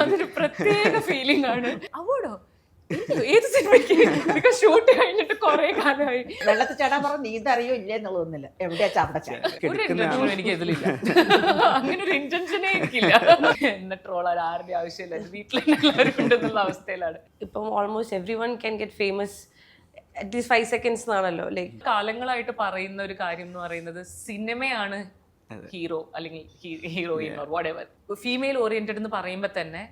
അതൊരു പ്രത്യേക ഫീലിംഗ് ആണ്. അവോടോ? ഏത് സിനിമയ്ക്ക്? ഷൂട്ട് കഴിഞ്ഞിട്ട് കുറെ കാലമായി. വെള്ളത്തിൽ ചാടാൻ പറഞ്ഞ നീന്തറിയോ ഇല്ലേ എന്നുള്ളതൊന്നുമില്ല. എവിടെയാ ഒരു എനിക്ക് ഇതിലില്ല അങ്ങനെ ഒരു ഇന്റൻഷനേ എനിക്കില്ല. എന്നെ ട്രോളാൻ ആരുടെ ആവശ്യമില്ല. വീട്ടിൽ എല്ലാവരും ഉണ്ടെന്നുള്ള അവസ്ഥയിലാണ്. ഇപ്പം almost everyone can get famous at least five seconds എന്നാണല്ലോ ലൈക്ക് കാലങ്ങളായിട്ട് പറയുന്ന ഒരു കാര്യം എന്ന് പറയുന്നത് സിനിമയാണ് ഹീറോ അല്ലെങ്കിൽ heroine or whatever female oriented എന്ന് പറയുമ്പോൾ തന്നെ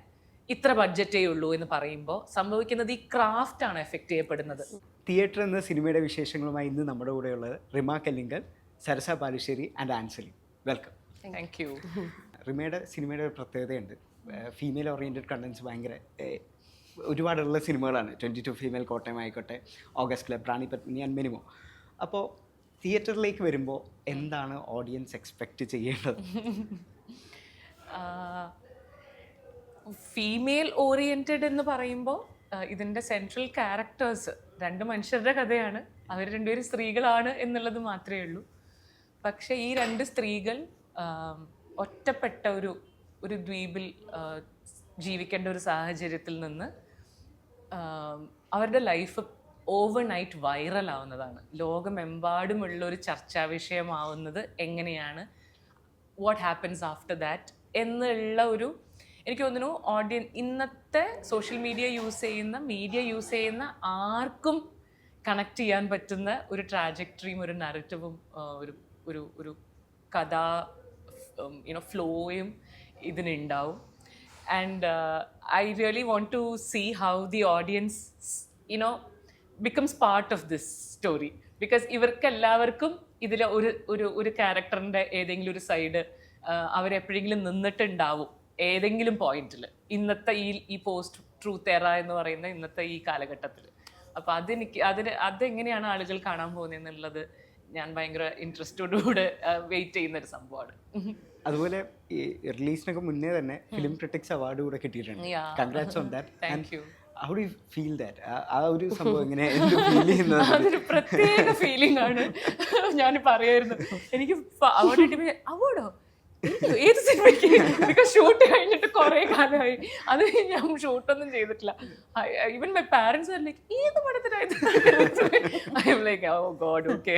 ഇത്ര ബഡ്ജറ്റേ ഉള്ളൂ എന്ന് പറയുമ്പോൾ സംഭവിക്കുന്നത് ഈ ക്രാഫ്റ്റ് ആണ് എഫക്ട് ചെയ്യപ്പെടുന്നത്. തിയേറ്റർ എന്ന സിനിമയുടെ വിശേഷങ്ങളുമായി ഇന്ന് നമ്മുടെ കൂടെയുള്ളത് Rima Kallingal Sarasa Balussery and Ansali. Welcome thank you റിമയുടെ സിനിമയുടെ ഒരു പ്രത്യേകതയുണ്ട്. ഫീമെയിൽ ഓറിയന്റഡ് കണ്ടൻസ് ഭയങ്കര ഒരുപാടുള്ള സിനിമകളാണ്. ട്വന്റി ടു ഫീമെയിൽ കോട്ടയം ആയിക്കോട്ടെ August club Rani Padmini and മിനിമോ അപ്പോൾ തിയേറ്ററിലേക്ക് വരുമ്പോൾ എന്താണ് ഓഡിയൻസ് എക്സ്പെക്റ്റ് ചെയ്യേണ്ടത്? ഫീമെയിൽ ഓറിയന്റഡ് എന്ന് പറയുമ്പോൾ ഇതിന്റെ സെൻട്രൽ ക്യാരക്ടേഴ്സ് രണ്ട് മനുഷ്യരുടെ കഥയാണ്. അവർ രണ്ടുപേരും സ്ത്രീകളാണ് എന്നുള്ളത് മാത്രമേ ഉള്ളൂ. പക്ഷേ ഈ രണ്ട് സ്ത്രീകൾ ഒറ്റപ്പെട്ട ഒരു ഒരു ദ്വീപിൽ ജീവിക്കേണ്ട ഒരു സാഹചര്യത്തിൽ നിന്ന് അവരുടെ ലൈഫ് ഓവർ വൈറലാവുന്നതാണ് ലോകമെമ്പാടുമുള്ള ഒരു ചർച്ചാ വിഷയമാവുന്നത് എങ്ങനെയാണ്? വാട്ട് ഹാപ്പൻസ് ആഫ്റ്റർ ദാറ്റ് എന്നുള്ള ഒരു എനിക്ക് തോന്നുന്നു ഓഡിയൻ ഇന്നത്തെ സോഷ്യൽ മീഡിയ യൂസ് ചെയ്യുന്ന മീഡിയ യൂസ് ചെയ്യുന്ന ആർക്കും കണക്ട് ചെയ്യാൻ പറ്റുന്ന ഒരു ട്രാജക്ടറിയും ഒരു നറേറ്റീവും ഒരു ഒരു ഒരു കഥ യുനോ ഫ്ലോയും ഇതിനുണ്ടാവും. And I really want to see how the audience you know becomes part of this story because ഇവർക്ക് എല്ലാവർക്കും ഇതിൽ ഒരു ഒരു ഒരു ക്യാരക്ടറിന്റെ ഏതെങ്കിലും ഒരു സൈഡ് അവരെപ്പോഴെങ്കിലും നിന്നിട്ടുണ്ടാവും ഏതെങ്കിലും പോയിന്റിൽ ഇന്നത്തെ ഈ ഈ പോസ്റ്റ് ട്രൂത്ത് എറ എന്ന് പറയുന്ന ഇന്നത്തെ ഈ കാലഘട്ടത്തിൽ അപ്പോൾ അതെനിക്ക് അതിന് അതെങ്ങനെയാണ് ആളുകൾ കാണാൻ പോകുന്നത് എന്നുള്ളത് ഞാൻ ഭയങ്കര ഇൻട്രസ്റ്റോടുകൂടെ വെയിറ്റ് ചെയ്യുന്ന ഒരു സംഭവമാണ്. അതുപോലെ ഈ റിലീസിനൊക്കെ മുന്നേ തന്നെ ഫിലിം ക്രിട്ടിക്സ് അവാർഡ് കൂടെ കിട്ടിയിട്ടുണ്ട്. Congrats on Thank thank you. How do feel that ആ ഒരു സംഭവം എങ്ങനെ ഫീൽ ചെയ്യുന്നത്? അതൊരു പ്രത്യേക ഫീലിംഗ് ആണ്. ഞാൻ പറയായിരുന്നു എനിക്ക് അവാർഡ് കിട്ടിയപ്പോ അവാർഡോ ഏത് സിനിമയ്ക്ക്? ബിക്കോസ് ഷൂട്ട് കഴിഞ്ഞിട്ട് കുറെ കാലമായി. അത് ഞാൻ ഷൂട്ടൊന്നും ചെയ്തിട്ടില്ല. ഈവൻ മൈ പാരൻസ് ലൈക്ക് ഏത് പടത്തിനായത് I'm like oh God okay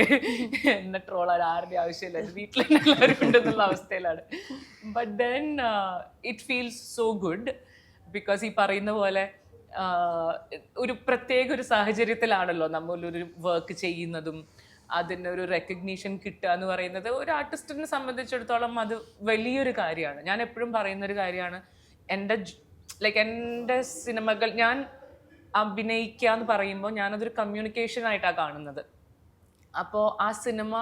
എന്നെ ട്രോളാൻ ആരുടെ ആവശ്യമില്ല. വീട്ടിൽ എല്ലാവരും ഉണ്ടെന്നുള്ള അവസ്ഥയിലാണ്. But then it feels so good because ഈ പറയുന്ന പോലെ ഒരു പ്രത്യേക ഒരു സാഹചര്യത്തിലാണല്ലോ ഒരു വർക്ക് ചെയ്യുന്നതും അതിനൊരു റെക്കഗ്നീഷൻ കിട്ടുക എന്ന് പറയുന്നത്. ഒരു ആർട്ടിസ്റ്റിനെ സംബന്ധിച്ചിടത്തോളം അത് വലിയൊരു കാര്യമാണ്. ഞാൻ എപ്പോഴും പറയുന്നൊരു കാര്യമാണ് എന്റെ ലൈക്ക് എന്റെ സിനിമകൾ ഞാൻ അഭിനയിക്കുക എന്ന് പറയുമ്പോൾ ഞാനതൊരു കമ്മ്യൂണിക്കേഷനായിട്ടാണ് കാണുന്നത്. അപ്പോൾ ആ സിനിമ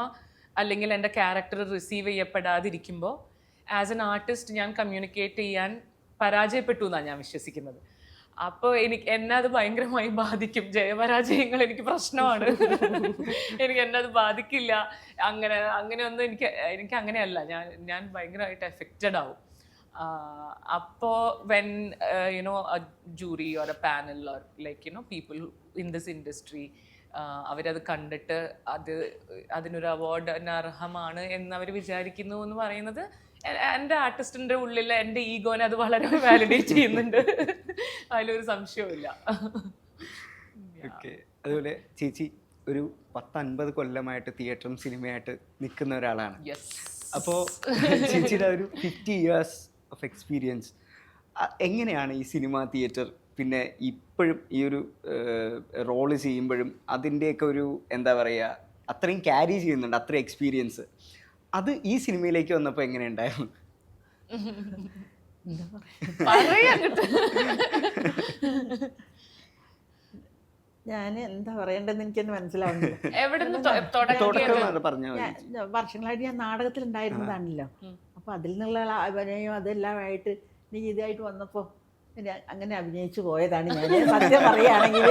അല്ലെങ്കിൽ എന്റെ ക്യാരക്ടർ റിസീവ് ചെയ്യപ്പെടാതിരിക്കുമ്പോൾ ആസ് എൻ ആർട്ടിസ്റ്റ് ഞാൻ കമ്മ്യൂണിക്കേറ്റ് ചെയ്യാൻ പരാജയപ്പെട്ടു എന്നാണ് ഞാൻ വിശ്വസിക്കുന്നത്. അപ്പോൾ എനിക്ക് എന്നെ അത് ഭയങ്കരമായി ബാധിക്കും. ജയപരാജയങ്ങൾ എനിക്ക് പ്രശ്നമാണ്. എനിക്ക് എന്നെ അത് ബാധിക്കില്ല. അങ്ങനെ അങ്ങനെയൊന്നും എനിക്ക് എനിക്ക് അങ്ങനെയല്ല. ഞാൻ ഞാൻ ഭയങ്കരമായിട്ട് എഫക്റ്റഡ് ആവും. അപ്പോൾ when you know a jury or a panel or like you know people in this industry അവരത് കണ്ടിട്ട് അത് അതിനൊരു അവാർഡിന് അർഹമാണ് എന്ന് അവർ വിചാരിക്കുന്നു എന്ന് പറയുന്നത് എന്റെ ആർട്ടിസ്റ്റിന്റെ ഉള്ളിൽ എന്റെ ഈഗോനെ അത് വളരെ വാലിഡേറ്റ് ചെയ്യുന്നുണ്ട്. അതിലൊരു സംശയവുമില്ല. ഓക്കെ. അതുപോലെ ചേച്ചി ഒരു പത്ത് അൻപത് കൊല്ലമായിട്ട് തിയേറ്ററും സിനിമയായിട്ട് നിൽക്കുന്ന ഒരാളാണ്. അപ്പോൾ ചേച്ചിയുടെ ഒരു ഫിഫ്റ്റി ഇയേഴ്സ് ഓഫ് എക്സ്പീരിയൻസ് എങ്ങനെയാണ് ഈ സിനിമ തിയേറ്റർ പിന്നെ ഇപ്പോഴും ഈ ഒരു റോൾ ചെയ്യുമ്പോഴും അതിന്റെയൊക്കെ ഒരു എന്താ പറയുക അത്രയും ക്യാരി ചെയ്യുന്നുണ്ട് അത്രയും എക്സ്പീരിയൻസ് അത് ഈ സിനിമയിലേക്ക് വന്നപ്പോൾ എങ്ങനെയുണ്ടായിരുന്നു? ഞാൻ എന്താ പറയേണ്ടതെന്ന് എനിക്ക് മനസ്സിലാവുന്നില്ല. ഞാൻ വർഷങ്ങളായിട്ട് ഞാൻ നാടകത്തിൽ ഉണ്ടായിരുന്നതാണല്ലോ അപ്പൊ അതിൽ നിന്നുള്ള അഭിനയം അഭിനയം അതെല്ലാമായിട്ട് നീ ഇതായിട്ട് വന്നപ്പോ അങ്ങനെ അഭിനയിച്ചു പോയതാണ് ഞാൻ. സത്യം പറയുകയാണെങ്കിൽ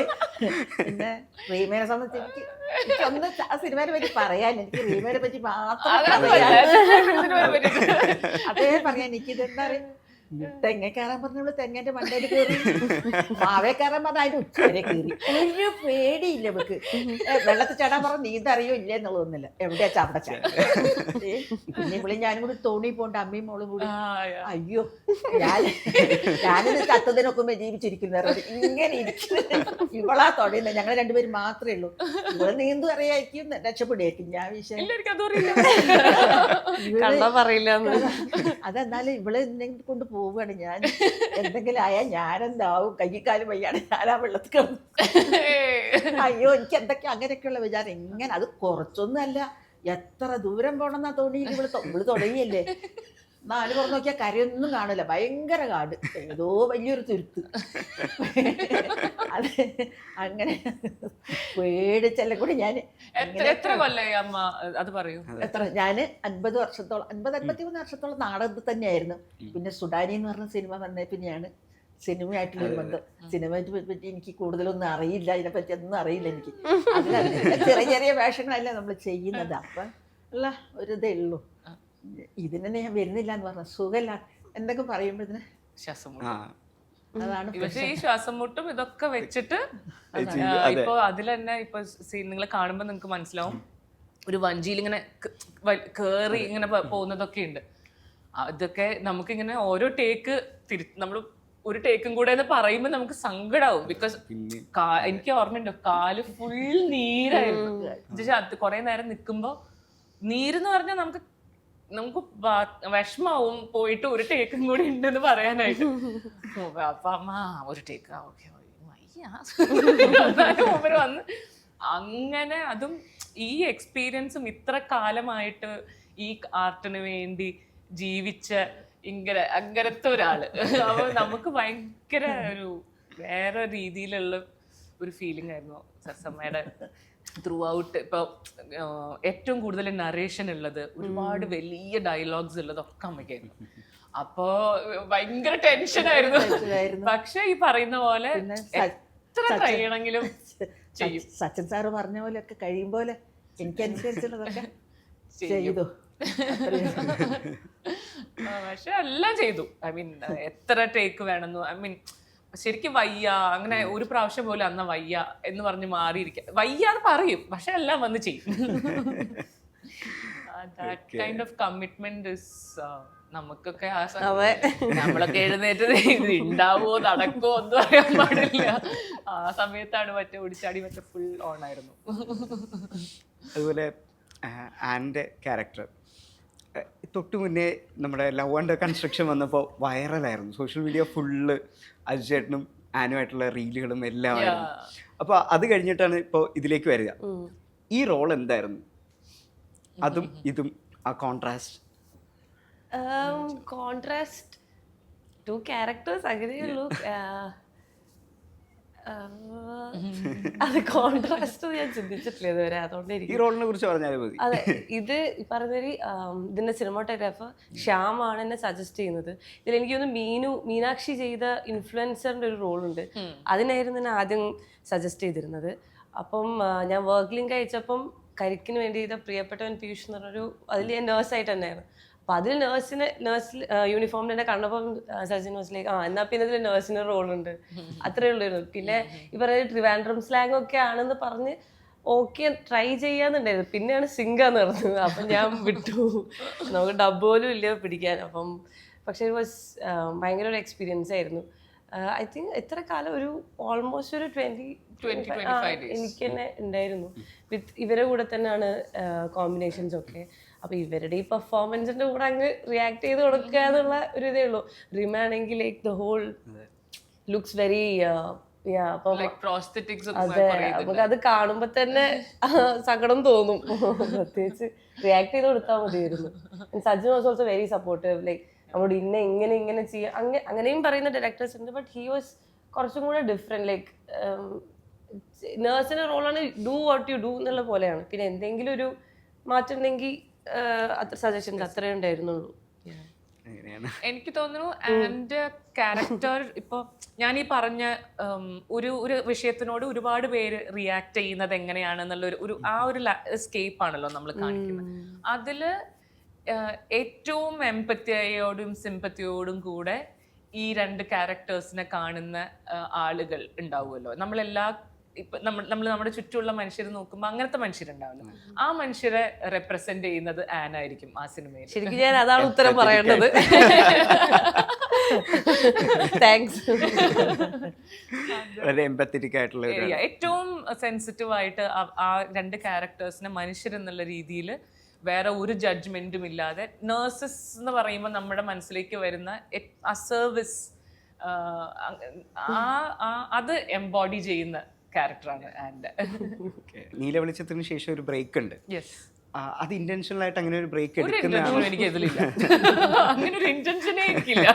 പിന്നെ റീമേനെ സംബന്ധിച്ച് എനിക്ക് എനിക്കൊന്ന് ആ സിനിമയെ പറ്റി പറയാൻ എനിക്ക് റീമയെ പറ്റി മാത്രം പറയാൻ. അതേ പറയാൻ എനിക്ക് ഇതെന്താ പറയുക തെങ്ങ കയറാൻ പറഞ്ഞവൾ തെങ്ങന്റെ മണ്ടയിൽ കയറി. മാവേ കയറാൻ പറഞ്ഞ അതിന്റെ ഉച്ച വരെ കയറി. ഒരു പേടിയില്ല നമുക്ക് വെള്ളത്തിൽ ചാടാൻ പറഞ്ഞ നീന്തറിയോ ഇല്ല എന്നുള്ളതൊന്നുമില്ല. എവിടെയാ ചാട പിന്നെ ഇവിടെ ഞാനും കൂടി തോണി പോണ്ട് അമ്മയും മോളും കൂടി. അയ്യോ ഞാൻ ഞാനിത് ചത്തതിനൊക്കെ ജീവിച്ചിരിക്കുന്ന. ഇങ്ങനെ ഇരിക്കുന്നു. ഇവളാ തുടയുന്നത് ഞങ്ങൾ രണ്ടുപേരും മാത്രമേ ഉള്ളൂ. ഇവൾ നീന്തു അറിയായിരിക്കും. രക്ഷപ്പെടുകയായിരിക്കും. ഞാൻ വിഷയം അതെന്നാലും ഇവളെ കൊണ്ട് കൊണ്ട് പോവുകയാണ് ഞാൻ. എന്തെങ്കിലും ആയാൽ ഞാനെന്താവും? കയ്യിക്കാലും വയ്യാണ് ഞാൻ ആ വെള്ളത്തിൽ കിടന്നു അയ്യോ എനിക്ക് എന്തൊക്കെ അങ്ങനെയൊക്കെയുള്ള വിചാരം. എങ്ങനെ അത് കുറച്ചൊന്നുമല്ല. എത്ര ദൂരം പോണെന്നാ തോന്നി ഇവൾ ഇവൾ തുടങ്ങിയല്ലേ? നാല് തുറന്നു നോക്കിയാൽ കരയൊന്നും കാണില്ല ഭയങ്കര കാട്. ഏതോ വലിയൊരു തുരുത്ത്. അത് അങ്ങനെ പേടിച്ചെല്ലാം കൂടി ഞാൻ എത്ര കൊല്ലായി അമ്മ? അത് പറയൂ. എത്ര? ഞാൻ അൻപത് വർഷത്തോളം അൻപത് അൻപത്തി മൂന്ന് വർഷത്തോളം നാടകത്തിൽ തന്നെയായിരുന്നു. പിന്നെ സുഡാനി എന്ന് പറഞ്ഞ സിനിമ വന്നേ പിന്നെയാണ് സിനിമയായിട്ടുള്ള ഒരു ബന്ധം. സിനിമയെ പറ്റി എനിക്ക് കൂടുതലൊന്നും അറിയില്ല. ഇതിനെപ്പറ്റി ഒന്നും അറിയില്ല എനിക്ക്. ചെറിയ ചെറിയ വേഷങ്ങളല്ല നമ്മൾ ചെയ്യുന്നത്. അപ്പം ഉള്ള ഒരു ഇതേ ഉള്ളൂ. ഇതിനെ ഞാൻ വരുന്നില്ല എന്ന് പറഞ്ഞു സുഖല്ല. എന്തൊക്കെ പറയുമ്പോഴത്തേന് ശ്വാസം അതാണ് പക്ഷേ ഈ ശ്വാസം മുട്ടും ഇതൊക്കെ വെച്ചിട്ട്. ഇപ്പൊ അതിൽ തന്നെ ഇപ്പൊ നിങ്ങൾ കാണുമ്പോ നിങ്ങൾക്ക് മനസ്സിലാവും. ഒരു വഞ്ചിയിൽ ഇങ്ങനെ കേറി ഇങ്ങനെ പോകുന്നതൊക്കെ ഉണ്ട്. അതൊക്കെ നമുക്കിങ്ങനെ ഓരോ ടേക്ക് തിരി നമ്മൾ ഒരു ടേക്കും കൂടെ എന്ന് പറയുമ്പോ നമുക്ക് സങ്കടാവും. ബിക്കോസ് എനിക്ക് ഓർമ്മയുണ്ട് കാൽ ഫുൾ നീരായിരുന്നു. കുറെ നേരം നിക്കുമ്പോ നീരെന്ന് പറഞ്ഞാൽ നമുക്ക് നമുക്ക് വിഷമാവും പോയിട്ട് ഒരു ടേക്കും കൂടി ഉണ്ടെന്ന് പറയാനായിട്ട്. അപ്പൊ അമ്മ ഒരു ടേക്ക് ഓക്കെ വന്ന് അങ്ങനെ അതും ഈ എക്സ്പീരിയൻസും ഇത്ര കാലമായിട്ട് ഈ ആർട്ടിന് വേണ്ടി ജീവിച്ച ഇങ്ങനെ അങ്ങനത്തെ ഒരാൾ. അപ്പൊ നമുക്ക് ഭയങ്കര ഒരു വേറെ രീതിയിലുള്ള ഒരു ഫീലിംഗ് ആയിരുന്നു സസമ്മയുടെ ത്രൂ ഔട്ട് ഇപ്പൊ ഏറ്റവും കൂടുതൽ നറേഷൻ ഉള്ളത് ഒരുപാട് വലിയ ഡയലോഗ്സ് ഉള്ളതൊക്കെ അമ്മയ്ക്കായിരുന്നു. അപ്പോ ഭയങ്കര ടെൻഷൻ ആയിരുന്നു. ടെൻഷനായിരുന്നു. പക്ഷെ ഈ പറയുന്ന പോലെ എത്ര കഴിയണമെങ്കിലും ചെയ്യും. സച്ചിൻ സാറ് പറഞ്ഞ കഴിയും പോലെ എനിക്കനുസരിച്ചുള്ളതൊക്കെ ചെയ്തു. ആ, പക്ഷെ എല്ലാം ചെയ്തു. ഐ മീൻ എത്ര ടേക്ക് വേണമെന്ന് ഐ മീൻ ശരിക്കും വയ്യ അങ്ങനെ ഒരു പ്രാവശ്യം പോലും അന്ന വയ്യ എന്ന് പറഞ്ഞ് മാറിയിരിക്കുക വയ്യ എന്ന് പറയും പക്ഷെ എല്ലാം വന്ന് ചെയ്യും. That kind of commitment is നമുക്കൊക്കെ ആ നമ്മളൊക്കെ എഴുന്നേറ്റത് ഇത് ഉണ്ടാവോ നടക്കോ ഒന്നും അറിയാൻ പാടില്ല. ആ സമയത്താണ് മറ്റേ ഒടിച്ചാടി മറ്റേ ഫുൾ ഓൺ ആയിരുന്നു. അതുപോലെ ആൻഡ് ക്യാരക്ടർ തൊട്ട് മുന്നേ നമ്മുടെ ലവ് ആൻഡ് കൺസ്ട്രക്ഷൻ വന്നപ്പോൾ വൈറലായിരുന്നു സോഷ്യൽ മീഡിയ ഫുള്ള് അജുചേട്ടനും ആനുമായിട്ടുള്ള റീലുകളും എല്ലാം ആയിരുന്നു. അപ്പോൾ അത് കഴിഞ്ഞിട്ടാണ് ഇപ്പോൾ ഇതിലേക്ക് വരിക. ഈ റോൾ എന്തായിരുന്നു? അതും ഇതും ആ കോൺട്രാസ്റ്റ് കോൺട്രാസ്റ്റ് ടു ക്യാരക്ടേഴ്സ് അങ്ങനെയുള്ളൂ അത് കോൺട്രാസ്റ്റ് ഞാൻ ചിന്തിച്ചിട്ടില്ല ഇതുവരെ. അതുകൊണ്ട് ഈ റോളിനെ കുറിച്ച് പറഞ്ഞാൽ മതി. അതെ ഇത് പറഞ്ഞൊരു ഇതിന്റെ സിനിമാട്ടോഗ്രാഫർ ആണ് എന്നെ സജസ്റ്റ് ചെയ്യുന്നത്. ഇതിൽ എനിക്ക് തോന്നുന്നു മീനു മീനാക്ഷി ചെയ്ത ഇൻഫ്ലുവൻസറിന്റെ ഒരു റോളുണ്ട്. അതിനായിരുന്നു ഞാൻ ആദ്യം സജസ്റ്റ് ചെയ്തിരുന്നത്. അപ്പം ഞാൻ വർക്ക് ലിങ്ക് അയച്ചപ്പം കരിക്കിന് വേണ്ടി ചെയ്ത പ്രിയപ്പെട്ടവൻ പീയൂഷ് എന്ന് പറഞ്ഞൊരു അതിൽ ഞാൻ നേഴ്സായിട്ട് തന്നെയാണ് അപ്പൊ അതിൽ നേഴ്സിന് നേഴ്സിൽ യൂണിഫോമിൽ തന്നെ കണ്ടപ്പം ആ, സച്ചിൻ വാസിലേക്ക് ആ എന്നാ പിന്നെ ഇതിൽ നേഴ്സിന് റോളുണ്ട് അത്രേ ഉള്ളായിരുന്നു. പിന്നെ ഈ പറയുന്ന ട്രിവാൻഡ്രം സ്ലാങ് ഒക്കെ ആണെന്ന് പറഞ്ഞ് ഓക്കെ ട്രൈ ചെയ്യാന്നുണ്ടായിരുന്നു. പിന്നെയാണ് സിംഗാന്ന് പറഞ്ഞത്. അപ്പം ഞാൻ വിട്ടു. നമുക്ക് ഡബ് പോലും ഇല്ല പിടിക്കാൻ. അപ്പം പക്ഷെ ഇറ്റ് വാസ് ഭയങ്കര ഒരു എക്സ്പീരിയൻസ് ആയിരുന്നു. ഐ തിങ്ക് എത്ര കാലം ഒരു ഓൾമോസ്റ്റ് ഒരു ട്വന്റി 20, 25 days. എനിക്ക് തന്നെ ഉണ്ടായിരുന്നു. വിത്ത് ഇവരെ കൂടെ തന്നെയാണ് കോമ്പിനേഷൻസ് ഒക്കെ. അപ്പൊ ഇവരുടെ ഈ പെർഫോമൻസിന്റെ കൂടെ അങ്ങ് റിയാക്ട് ചെയ്ത് കൊടുക്കുക എന്നുള്ള ഒരു ഇതേ ഉള്ളൂ. റിമാണെങ്കിൽ like the whole looks very അതെ നമുക്ക് അത് കാണുമ്പോ തന്നെ സങ്കടം തോന്നും. പ്രത്യേകിച്ച് റിയാക്ട് ചെയ്ത് കൊടുത്താൽ മതിയായിരുന്നു. Sajin was also very supportive like നമ്മളോട് ഇന്ന ഇങ്ങനെ ഇങ്ങനെ ചെയ്യാം അങ്ങനെ അങ്ങനെയും പറയുന്ന ഡയറക്ടേഴ്സ് ഉണ്ട്. ബട്ട് ഹി വാസ് കുറച്ചും കൂടെ ഡിഫറെന്റ് ലൈക്ക് നേഴ്സിന്റെ റോളാണ് ഡു വാട്ട് യു ഡു എന്നുള്ള പോലെയാണ്. പിന്നെ എന്തെങ്കിലും ഒരു മാറ്റം ഉണ്ടെങ്കിൽ അത്ര സജഷൻസ് അത്രേ ഉണ്ടായിരുന്നുള്ളൂ. എനിക്ക് തോന്നുന്നു ആൻഡ് ക്യാരക്ടർ ഇപ്പൊ ഞാൻ ഈ പറഞ്ഞ ഒരു ഒരു വിഷയത്തിനോട് ഒരുപാട് പേര് റിയാക്ട് ചെയ്യുന്നത് എങ്ങനെയാണെന്നുള്ള ഒരു ഒരു ആ ഒരു സ്കേപ്പ് ആണല്ലോ നമ്മൾ കാണിക്കുന്നത്. അതിൽ ഏറ്റവും എമ്പത്തിയോടും സിമ്പത്തിയോടും കൂടെ ഈ രണ്ട് ക്യാരക്ടേഴ്സിനെ കാണുന്ന ആളുകൾ ഉണ്ടാവുമല്ലോ. നമ്മളെല്ലാ ഇപ്പൊ നമ്മൾ നമ്മൾ നമ്മുടെ ചുറ്റുമുള്ള മനുഷ്യർ നോക്കുമ്പോൾ അങ്ങനത്തെ മനുഷ്യരുണ്ടാവില്ല. ആ മനുഷ്യരെ റെപ്രസെന്റ് ചെയ്യുന്നത് ആൻ ആയിരിക്കും ആ സിനിമയിൽ. ശരിക്കും ഞാൻ അതാണ് ഉത്തരം പറയേണ്ടത്. താങ്ക്സ് വളരെ എമ്പത്തറ്റിക് ആയിട്ടുള്ള ഒരു ഏരിയ ഏറ്റവും സെൻസിറ്റീവ് ആയിട്ട് ആ- രണ്ട് ക്യാരക്ടേഴ്സിനെ മനുഷ്യരെന്നുള്ള രീതിയിൽ വേറെ ഒരു ജഡ്ജ്മെന്റും ഇല്ലാതെ നേഴ്സസ് എന്ന് പറയുമ്പോൾ നമ്മുടെ മനസ്സിലേക്ക് വരുന്ന അസർവിസ് ആ സർവീസ് ആ- അത് എംബോഡി ചെയ്യുന്ന ക്യാരക്ടറാണ് ആൻഡ്. നീല വെളിച്ചത്തിന് ശേഷം ഒരു ബ്രേക്ക് ഉണ്ട്. അത് ഇന്റൻഷണൽ ആയിട്ട് അങ്ങനെ ഒരു ബ്രേക്ക് ഒരു എടുക്കുന്നതാണ് എനിക്ക് ഇതിലില്ല അങ്ങനെ ഒരു ഇന്റൻഷനേ എനിക്കില്ല.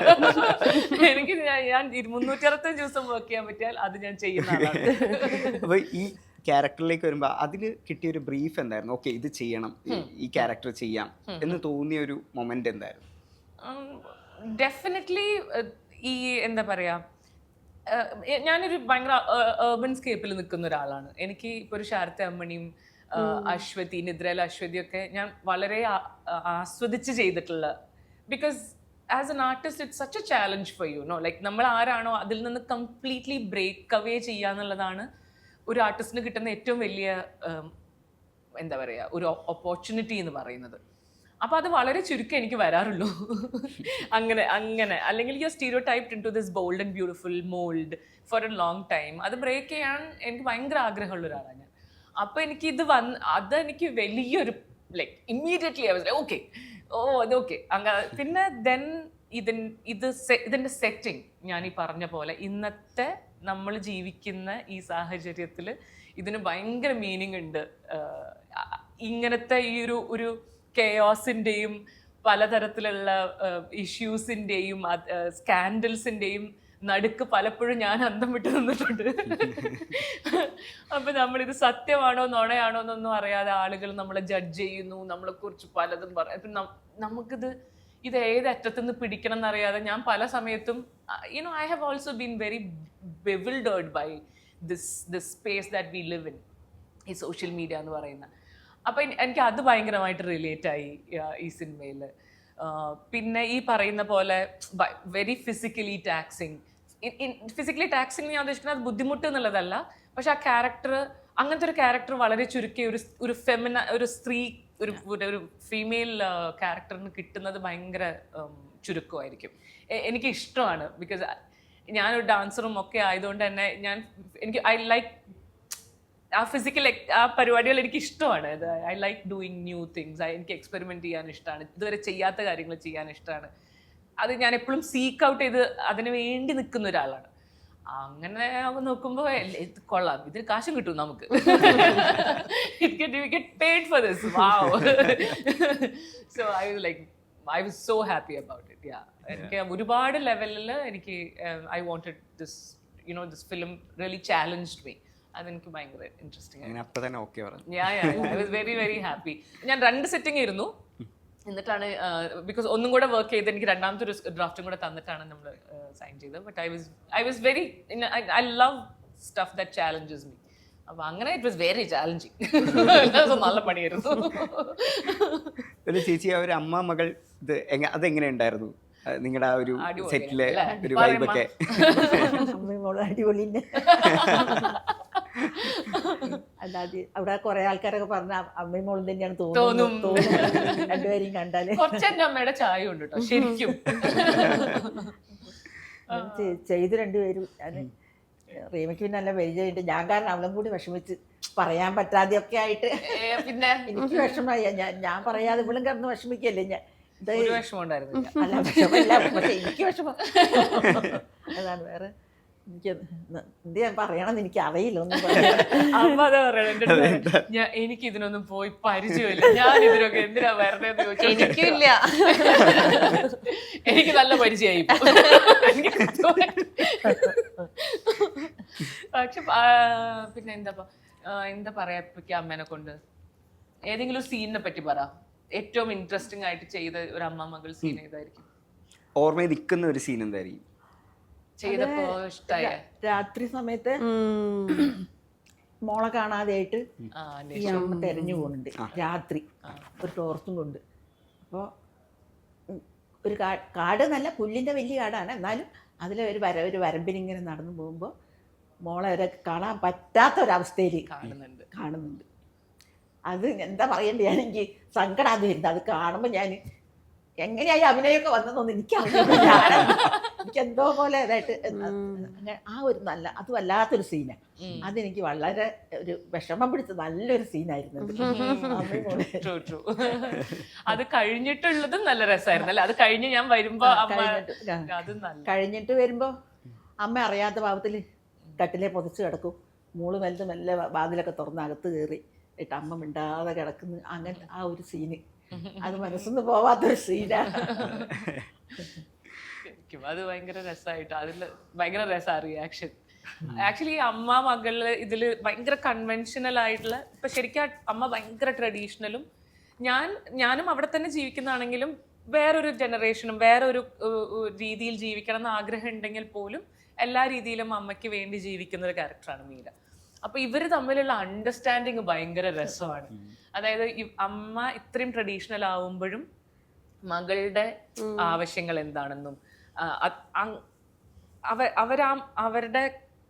എനിക്ക് ഞാൻ- മുന്നൂറ്റി അറുപത്തഞ്ച് ദിവസം വർക്ക് ചെയ്യാൻ പറ്റിയാൽ അത് ഞാൻ ചെയ്യുന്ന അപ്പൊ ഈ ക്യാരക്ടറിലേക്ക് വരുമ്പോ അതിന് കിട്ടിയ ഒരു ബ്രീഫ് എന്തായിരുന്നു? ഓക്കെ ഇത് ചെയ്യണം. ഈ- ക്യാരക്ടർ ചെയ്യാം എന്ന് തോന്നിയ ഒരു മൊമെന്റ് എന്തായിരുന്നു? ഡെഫിനറ്റ്ലി ഈ എന്താ പറയാ ഞാനൊരു ഭയങ്കര ഏർബൻ സ്കേപ്പിൽ നിൽക്കുന്ന ഒരാളാണ്. എനിക്ക് ഇപ്പോൾ ഒരു ശാരദ അമ്മണിയും അശ്വതി ഒക്കെ അശ്വതിയൊക്കെ ഞാൻ വളരെ ആസ്വദിച്ച് ചെയ്തിട്ടുള്ള because as an artist it such a challenge for you know like നമ്മൾ ആരാണോ അതിൽ നിന്ന് കംപ്ലീറ്റ്ലി ബ്രേക്ക് അവേ ചെയ്യുക എന്നുള്ളതാണ് ഒരു ആർട്ടിസ്റ്റിന് കിട്ടുന്ന ഏറ്റവും വലിയ എന്താ പറയുക ഒരു ഓപ്പർച്യൂണിറ്റി എന്ന് പറയുന്നത്. അപ്പൊ അത് വളരെ ചുരുക്കം എനിക്ക് വരാറുള്ളൂ. അങ്ങനെ അങ്ങനെ. അല്ലെങ്കിൽ you stereotype into this bold and beautiful mould for a long time അത് ബ്രേക്ക് ചെയ്യാൻ എനിക്ക് ഭയങ്കര ആഗ്രഹമുള്ള ഒരാളാണ് ഞാൻ. അപ്പൊ എനിക്ക് ഇത് വന്ന് അത് എനിക്ക് വലിയൊരു ലൈക്ക് ഇമ്മീഡിയറ്റ്ലി ഓക്കെ ഓ അത് ഓക്കെ അങ്ങ പിന്നെ ദെൻ ഇതിൻ ഇത് ഇതിന്റെ സെറ്റിംഗ് ഞാൻ ഈ പറഞ്ഞ പോലെ ഇന്നത്തെ നമ്മൾ ജീവിക്കുന്ന ഈ സാഹചര്യത്തിൽ ഇതിന് ഭയങ്കര മീനിങ് ഉണ്ട്. ഇങ്ങനത്തെ ഈ ഒരു ഒരു കെയോസിന്റെയും പലതരത്തിലുള്ള ഇഷ്യൂസിന്റെയും സ്കാൻഡൽസിന്റെയും നടുക്ക് പലപ്പോഴും ഞാൻ അന്തം വിട്ടു നിന്നിട്ടുണ്ട്. അപ്പൊ നമ്മളിത് സത്യമാണോ നുണയാണോ എന്നൊന്നും അറിയാതെ ആളുകൾ നമ്മളെ ജഡ്ജ് ചെയ്യുന്നു നമ്മളെ കുറിച്ച് പലതും പറയും നമുക്കിത് ഇത് ഏത് അറ്റത്തു നിന്ന് പിടിക്കണം എന്നറിയാതെ ഞാൻ പല സമയത്തും you know I have also been very bewildered by this this space that we live in ഈ സോഷ്യൽ മീഡിയ എന്ന് പറയുന്ന. അപ്പം എനിക്ക് അത് ഭയങ്കരമായിട്ട് റിലേറ്റ് ആയി ഈ സിനിമയിൽ പിന്നെ ഈ പറയുന്ന പോലെ very physically taxing physically taxing ഞാൻ ഉദ്ദേശിക്കുന്നത് അത് ബുദ്ധിമുട്ട് എന്നുള്ളതല്ല. പക്ഷെ ആ ക്യാരക്ടർ അങ്ങനത്തെ ഒരു ക്യാരക്ടർ വളരെ ചുരുക്കി ഒരു ഒരു ഫെമിന ഒരു സ്ത്രീ ഒരു ഒരു- ഫീമെയിൽ ക്യാരക്ടറിന് കിട്ടുന്നത് ഭയങ്കര ചുരുക്കമായിരിക്കും. എനിക്ക് ഇഷ്ടമാണ്. ബിക്കോസ് ഞാനൊരു ഡാൻസറും ഒക്കെ ആയതുകൊണ്ട് തന്നെ ഞാൻ എനിക്ക് ഐ ലൈക്ക് ആ ഫിസിക്കൽ ആ പരിപാടികൾ എനിക്ക് ഇഷ്ടമാണ്. I like doing new things എനിക്ക് എക്സ്പെരിമെന്റ് ചെയ്യാൻ ഇഷ്ടമാണ് ഇതുവരെ ചെയ്യാത്ത കാര്യങ്ങൾ ചെയ്യാൻ ഇഷ്ടമാണ് അത് ഞാൻ എപ്പോഴും സീക്ക് ഔട്ട് ചെയ്ത് അതിന് വേണ്ടി നിൽക്കുന്ന ഒരാളാണ്. അങ്ങനെ നോക്കുമ്പോൾ ഇത് കൊള്ളാം. ഇതിന് കാശും കിട്ടും നമുക്ക്. Get paid for this wow so I like I was so happy about it yeah എനിക്ക് ഒരുപാട് ലെവലിൽ എനിക്ക് I wanted this you know this film really challenged me അതെനിക്ക് ഭയങ്കര ഇൻട്രസ്റ്റിംഗ് അങ്ങനെ അപ്പൊ തന്നെ ഓക്കെ പറഞ്ഞു I was very very happy ഞാൻ രണ്ട് സെറ്റിംഗ് ഇരുന്നു. എന്നിട്ടാണ് ബിക്കോസ് ഒന്നും കൂടെ വർക്ക് ചെയ്ത് എനിക്ക് രണ്ടാമത്തെ ഒരു ഡ്രാഫ്റ്റും കൂടെ തന്നിട്ടാണ് നമ്മൾ സൈൻ ചെയ്തത്. But I was I was very I love stuff that challenges me അപ്പൊ അങ്ങനെ ഇറ്റ് വാസ് വെരി ചാലഞ്ചിങ് നല്ല പണിയായിരുന്നു. അല്ല ചേച്ചി ആ ഒരു അമ്മ മകൾ ഇത് അതെങ്ങനെ ഉണ്ടായിരുന്നു? നിങ്ങളുടെ ആ ഒരു സെറ്റിലെ ഒരു. വൈബൊക്കെ അടിപൊളിന്നെ അല്ലാതെ അവിടെ കുറെ ആൾക്കാരൊക്കെ പറഞ്ഞ അമ്മയും മോളും തന്നെയാണ് തോന്നും. രണ്ടുപേരെയും കണ്ടാൽ. കുറച്ച് അമ്മയുടെ ചായ ഉണ്ട് കേട്ടോ ശരിക്കും. ചെയ്ത് രണ്ടുപേരും. റീമയ്ക്ക് പിന്നെ നല്ല പരിചയമുണ്ട്. ഞാൻ കാരണം അവളും കൂടി വിഷമിച്ച് പറയാൻ പറ്റാതെയൊക്കെ ആയിട്ട് പിന്നെ? എനിക്ക് വിഷമമായി. ഞാൻ ഞാൻ പറയാതെ ഇവളും കിടന്ന് വിഷമിക്കല്ലേ? ഞാൻ അല്ല വിഷമല്ല പക്ഷെ എനിക്ക് വിഷമം. അതാണ് വേറെ. എനിക്ക് എന്ത് ഞാൻ പറയണമെന്ന് എനിക്ക് അറിയില്ല ഒന്നും അമ്മ അതാ ഞാൻ എനിക്ക് ഇതിനൊന്നും പോയി പരിചയമില്ല. ഞാൻ ഇതിനൊക്കെ എന്തിനാ വരണേന്ന് ചോദിച്ചു എനിക്കും നല്ല പരിചയമായി. പക്ഷെ പിന്നെ എന്താ എന്താ പറയാ ഇപ്പൊക്കെ അമ്മേനെ കൊണ്ട്? ഏതെങ്കിലും സീനിനെ പറ്റി പറ. ഏറ്റവും ഇൻട്രസ്റ്റിംഗ് ആയിട്ട് ചെയ്ത ഒരു അമ്മ മകൾ സീൻ ഏതായിരിക്കും? ഓർമ്മയിൽ നിൽക്കുന്ന ഒരു സീൻ എന്തായിരിക്കും? ചെയ്തപ്പോ ഇഷ്ടായ? രാത്രി സമയത്ത് മോളെ കാണാതെയായിട്ട് ആ ഈ അമ്മ തെരഞ്ഞു പോകുന്നുണ്ട് രാത്രി. ഒരു ടോർച്ചും കൊണ്ട്. അപ്പോൾ ഒരു കാട് നല്ല പുല്ലിന്റെ വലിയ കാടാണ്. എന്നാലും അതിലെ ഒരു വര ഒരു വരമ്പിനിങ്ങനെ നടന്നു പോകുമ്പോൾ മോളെ വരെ കാണാൻ പറ്റാത്ത ഒരവസ്ഥയിൽ കാണുന്നുണ്ട്. കാണുന്നുണ്ട്. അത് എന്താ പറയണ്ടേ എനിക്ക് സങ്കടം വരുന്നത് അത് കാണുമ്പോൾ ഞാൻ എങ്ങനെയായി അഭിനയമൊക്കെ വന്നതെന്നൊന്നും എനിക്കറിയില്ല. എനിക്ക് എന്തോ പോലെ ഇതായിട്ട് ആ ഒരു നല്ല അത് വല്ലാത്തൊരു സീനാണ്. അതെനിക്ക് വളരെ ഒരു വിഷമം പിടിച്ച നല്ലൊരു സീനായിരുന്നു അത്. കഴിഞ്ഞിട്ടുള്ളതും നല്ല രസമായിരുന്നു അല്ലെ? അത് കഴിഞ്ഞ് ഞാൻ വരുമ്പോ കഴിഞ്ഞിട്ട് വരുമ്പോ അമ്മ അറിയാത്ത ഭാവത്തിൽ തട്ടിലെ പൊതിച്ച് കിടക്കും. മൂൾ മെല്ലെ മെല്ലെ വാതിലൊക്കെ തുറന്ന് അകത്ത് കയറി ഇട്ട് അമ്മ മിണ്ടാതെ കിടക്കുന്നു. അങ്ങനത്തെ ആ ഒരു സീന് അത് മനസ്സിന്ന് പോവാത്തൊരു സീനാണ് ശരിക്കും അത് ഭയങ്കര രസമായിട്ട് അതിൽ ഭയങ്കര രസമാണ് റിയാക്ഷൻ ആക്ച്വലി അമ്മ മകൾ ഇതിൽ ഭയങ്കര കൺവെൻഷനൽ ആയിട്ടുള്ള ഇപ്പൊ ശരിക്കും അമ്മ ഭയങ്കര ട്രഡീഷണലും ഞാൻ ഞാനും അവിടെ തന്നെ ജീവിക്കുന്നതാണെങ്കിലും വേറൊരു ജനറേഷനും വേറൊരു രീതിയിൽ ജീവിക്കണം എന്ന് ആഗ്രഹം ഉണ്ടെങ്കിൽ പോലും എല്ലാ രീതിയിലും അമ്മയ്ക്ക് വേണ്ടി ജീവിക്കുന്ന ഒരു ക്യാരക്ടറാണ് മീര. അപ്പൊ ഇവർ തമ്മിലുള്ള അണ്ടർസ്റ്റാൻഡിങ് ഭയങ്കര രസമാണ്. അതായത് അമ്മ ഇത്രയും ട്രഡീഷണൽ ആവുമ്പോഴും മകളുടെ ആവശ്യങ്ങൾ എന്താണെന്നും അവ അവരാ അവരുടെ